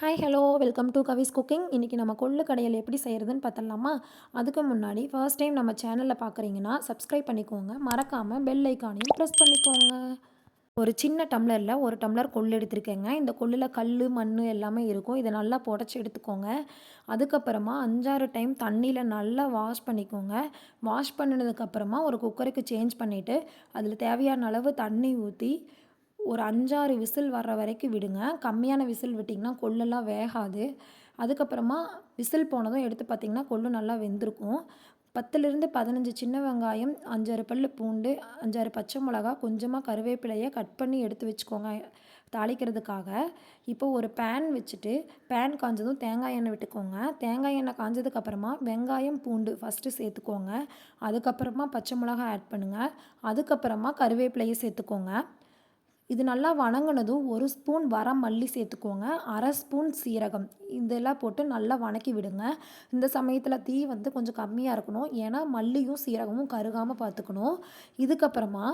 Hi hello welcome to Kavi's cooking இன்றைக்கி நம்ம கொள்ளு கடையில் எப்படி செய்கிறதுன்னு பார்த்துடலாமா? அதுக்கு முன்னாடி ஃபர்ஸ்ட் டைம் நம்ம சேனலில் பார்க்குறீங்கன்னா சப்ஸ்கிரைப் பண்ணிக்கோங்க. மறக்காமல் பெல் ஐக்கானையும் ப்ரெஸ் பண்ணிக்கோங்க. ஒரு சின்ன டம்ளரில் ஒரு டம்ளர் கொள்ளு எடுத்திருக்கேங்க. இந்த கொள்ளில் கல் மண் எல்லாமே இருக்கும். இதை நல்லா புடச்சி எடுத்துக்கோங்க. அதுக்கப்புறமா அஞ்சாறு டைம் தண்ணியில் நல்லா வாஷ் பண்ணிக்கோங்க. வாஷ் பண்ணினதுக்கப்புறமா ஒரு குக்கருக்கு சேஞ்ச் பண்ணிவிட்டு அதில் தேவையான அளவு தண்ணி ஊற்றி ஒரு அஞ்சாறு விசில் வர்ற வரைக்கும் விடுங்க. கம்மியான விசில் விட்டிங்கன்னா கொள்ளெல்லாம் வேகாது. அதுக்கப்புறமா விசில் போனதும் எடுத்து பார்த்திங்கன்னா கொள்ளு நல்லா வெந்திருக்கும். பத்துலேருந்து பதினஞ்சு சின்ன வெங்காயம் அஞ்சாறு பல் பூண்டு அஞ்சாறு பச்சை மிளகா கொஞ்சமாக கருவேப்பிலையை கட் பண்ணி எடுத்து வச்சுக்கோங்க தாளிக்கிறதுக்காக. இப்போ ஒரு பேன் வச்சுட்டு பேன் காஞ்சதும் தேங்காய் எண்ணெய் விட்டுக்கோங்க. தேங்காய் எண்ணெய் காஞ்சதுக்கப்புறமா வெங்காயம் பூண்டு ஃபஸ்ட்டு சேர்த்துக்கோங்க. அதுக்கப்புறமா பச்சை மிளகா ஆட் பண்ணுங்கள் அதுக்கப்புறமா கருவேப்பிலையை சேர்த்துக்கோங்க. இது நல்லா வணங்கினதும் ஒரு ஸ்பூன் வர மல்லி சேர்த்துக்கோங்க. அரை ஸ்பூன் சீரகம். இதெல்லாம் போட்டு நல்லா வணக்கி விடுங்க. இந்த சமயத்தில் தீ வந்து கொஞ்சம் கம்மியாக இருக்கணும். ஏன்னா மல்லியும் சீரகமும் கருகாமல் பார்த்துக்கணும். இதுக்கப்புறமா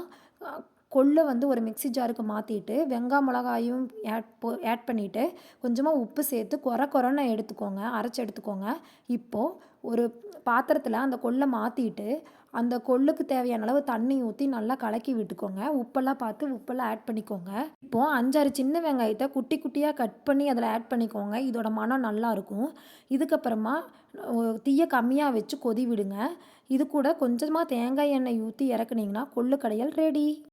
கொள்ளை வந்து ஒரு மிக்சி ஜாருக்கு மாற்றிட்டு வெங்காய மிளகாயும் ஆட் போ ஆட் பண்ணிவிட்டு கொஞ்சமாக உப்பு சேர்த்து குறை குறைன்னு எடுத்துக்கோங்க அரைச்சி எடுத்துக்கோங்க. இப்போது ஒரு பாத்திரத்தில் அந்த கொள்ளை மாற்றிட்டு அந்த கொள்ளுக்கு தேவையான அளவு தண்ணி ஊற்றி நல்லா கலக்கி விட்டுக்கோங்க. உப்பெல்லாம் பார்த்து உப்பெல்லாம் ஆட் பண்ணிக்கோங்க. இப்போது அஞ்சாறு சின்ன வெங்காயத்தை குட்டி குட்டியாக கட் பண்ணி அதில் ஆட் பண்ணிக்கோங்க. இதோட மனம் நல்லாயிருக்கும் இதுக்கப்புறமா தீயை கம்மியாக வச்சு கொதி விடுங்க. இது கூட கொஞ்சமாக தேங்காய் எண்ணெய் ஊற்றி இறக்குனீங்கன்னா கொள்ளு கடையல் ரெடி